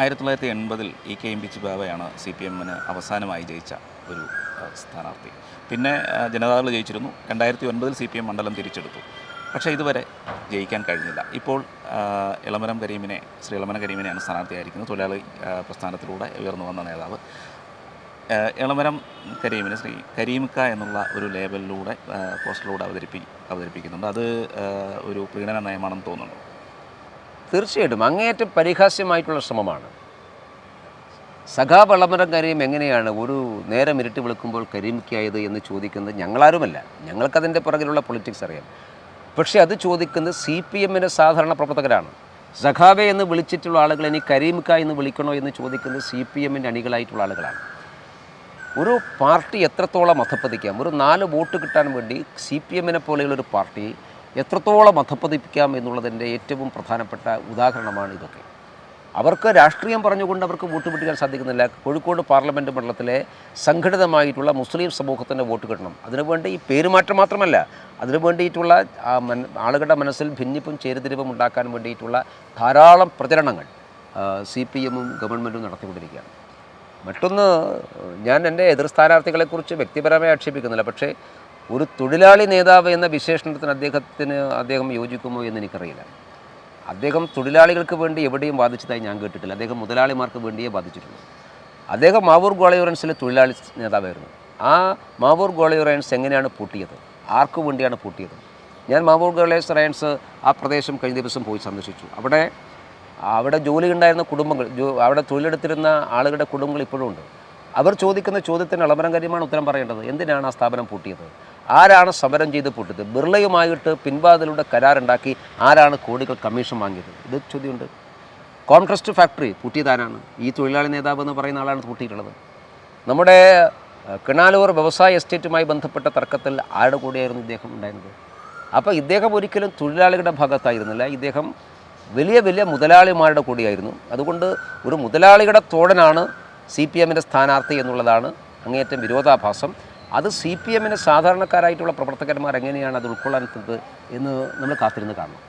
ആയിരത്തി തൊള്ളായിരത്തി എൺപതിൽ ഇ കെ എം പിച്ച് ബാബയാണ് സി പി എമ്മിന് അവസാനമായി ജയിച്ച ഒരു സ്ഥാനാർത്ഥി. പിന്നെ ജനതാദൾ ജയിച്ചിരുന്നു. രണ്ടായിരത്തി ഒൻപതിൽ സി പി എം മണ്ഡലം തിരിച്ചെടുത്തു. പക്ഷേ ഇതുവരെ ജയിക്കാൻ കഴിഞ്ഞില്ല. ഇപ്പോൾ ഇളമരം കരീമിനെ ശ്രീ ഇളമരം കരീമിനെയാണ് സ്ഥാനാർത്ഥിയായിരിക്കുന്നത്. തൊഴിലാളി പ്രസ്ഥാനത്തിലൂടെ ഉയർന്നു വന്ന നേതാവ്. ഇളമരം കരീമിന് ശ്രീ കരീമിക്ക എന്നുള്ള ഒരു ലേബലിലൂടെ പോസ്റ്ററിലൂടെ അവതരിപ്പി അവതരിപ്പിക്കുന്നുണ്ട്. അത് ഒരു പ്രീണന നയമാണെന്ന് തോന്നുന്നു. തീർച്ചയായിട്ടും അങ്ങേയറ്റം പരിഹാസ്യമായിട്ടുള്ള ശ്രമമാണ്. സഖാ വളമരം കരീം എങ്ങനെയാണ് ഒരു നേരം ഇരുട്ടി വിളിക്കുമ്പോൾ കരീമിക്കായത് എന്ന് ചോദിക്കുന്നത് ഞങ്ങളാരുമല്ല. ഞങ്ങൾക്കതിന്റെ പുറകിലുള്ള പൊളിറ്റിക്സ് അറിയാം. പക്ഷേ അത് ചോദിക്കുന്നത് സി പി എമ്മിന്റെ സാധാരണ പ്രവർത്തകരാണ്. സഖാബെ എന്ന് വിളിച്ചിട്ടുള്ള ആളുകൾ ഇനി കരീമിക്ക എന്ന് വിളിക്കണോ എന്ന് ചോദിക്കുന്നത് സി പി എമ്മിന്റെ അണികളായിട്ടുള്ള ആളുകളാണ്. ഒരു പാർട്ടി എത്രത്തോളം അധപ്പതിക്കാം? ഒരു നാല് വോട്ട് കിട്ടാൻ വേണ്ടി സി പി എമ്മിനെ പോലെയുള്ള ഒരു പാർട്ടി എത്രത്തോളം അധപ്പതിപ്പിക്കാം എന്നുള്ളതിന്റെ ഏറ്റവും പ്രധാനപ്പെട്ട ഉദാഹരണമാണ് ഇതൊക്കെ. അവർക്ക് രാഷ്ട്രീയം പറഞ്ഞുകൊണ്ട് അവർക്ക് വോട്ട് പിടിക്കാൻ സാധിക്കുന്നില്ല. കോഴിക്കോട് പാർലമെന്റ് മണ്ഡലത്തിലെ സംഘടിതമായിട്ടുള്ള മുസ്ലിം സമൂഹത്തിന്റെ വോട്ട് കിട്ടണം. അതിനുവേണ്ടി ഈ പേരുമാറ്റം മാത്രമല്ല അതിനു വേണ്ടിയിട്ടുള്ള ആളുകളുടെ മനസ്സിൽ ഭിന്നിപ്പും ചേരുതിരിവും ഉണ്ടാക്കാൻ വേണ്ടിയിട്ടുള്ള ധാരാളം പ്രചരണങ്ങൾ സി പി എമ്മും ഗവൺമെന്റും നടത്തിക്കൊണ്ടിരിക്കുകയാണ്. മറ്റൊന്ന് ഞാൻ എന്റെ എതിർ സ്ഥാനാർത്ഥികളെക്കുറിച്ച് വ്യക്തിപരമായി ആക്ഷേപിക്കുന്നില്ല. പക്ഷേ ഒരു തൊഴിലാളി നേതാവ് എന്ന വിശേഷണത്തിന് അദ്ദേഹത്തിന് അദ്ദേഹം യോജിക്കുമോ എന്ന് എനിക്കറിയില്ല. അദ്ദേഹം തൊഴിലാളികൾക്ക് വേണ്ടി എവിടെയും ബാധിച്ചതായി ഞാൻ കേട്ടിട്ടില്ല. അദ്ദേഹം മുതലാളിമാർക്ക് വേണ്ടിയേ ബാധിച്ചിട്ടുള്ളൂ അദ്ദേഹം മാവൂർ ഗോളയൂറൻസിലെ തൊഴിലാളി നേതാവായിരുന്നു. ആ മാവൂർ ഗോളയൂറൻസ് എങ്ങനെയാണ് പൂട്ടിയത്? ആർക്കു വേണ്ടിയാണ് പൂട്ടിയത്? ഞാൻ മാവൂർ ഗോളയൂറൻസ് ആ പ്രദേശം കഴിഞ്ഞ ദിവസം പോയി സന്ദർശിച്ചു. അവിടെ അവിടെ ജോലി ഉണ്ടായിരുന്ന കുടുംബങ്ങൾ അവിടെ തൊഴിലെടുത്തിരുന്ന ആളുകളുടെ കുടുംബങ്ങൾ ഇപ്പോഴും ഉണ്ട്. അവർ ചോദിക്കുന്ന ചോദ്യത്തിന് ഇളമരം കാര്യമാണ് ഉത്തരം പറയേണ്ടത്. എന്തിനാണ് ആ സ്ഥാപനം പൂട്ടിയത്? ആരാണ് സമരം ചെയ്ത് പൂട്ടിയത് ബിർളയുമായിട്ട് പിൻവാതിലൂടെ കരാറുണ്ടാക്കി ആരാണ് കോടികൾ കമ്മീഷൻ വാങ്ങിയത്? ഇത് ചോദ്യമുണ്ട്. കോൺട്രസ്റ്റ് ഫാക്ടറി പൂട്ടിയതാരാണ്? ഈ തൊഴിലാളി നേതാവ് എന്ന് പറയുന്ന ആളാണ് പൂട്ടിയിട്ടുള്ളത്. നമ്മുടെ കിണാലൂർ വ്യവസായ എസ്റ്റേറ്റുമായി ബന്ധപ്പെട്ട തർക്കത്തിൽ ആരുടെ കൂടെയായിരുന്നു ഇദ്ദേഹം ഉണ്ടായിരുന്നത്? അപ്പോൾ ഇദ്ദേഹം ഒരിക്കലും തൊഴിലാളികളുടെ ഭാഗത്തായിരുന്നില്ല. ഇദ്ദേഹം വലിയ വലിയ മുതലാളിമാരുടെ കൂടിയായിരുന്നു. അതുകൊണ്ട് ഒരു മുതലാളിയുടെ തോടനാണ് സി പി എമ്മിന്റെ സ്ഥാനാർത്ഥി എന്നുള്ളതാണ് അങ്ങേയറ്റം വിരോധാഭാസം. അത് സി പി എമ്മിന് സാധാരണക്കാരായിട്ടുള്ള പ്രവർത്തകന്മാർ എങ്ങനെയാണ് അത് ഉൾക്കൊള്ളാൻ എന്ന് നമ്മൾ കാത്തിരുന്ന് കാണണം.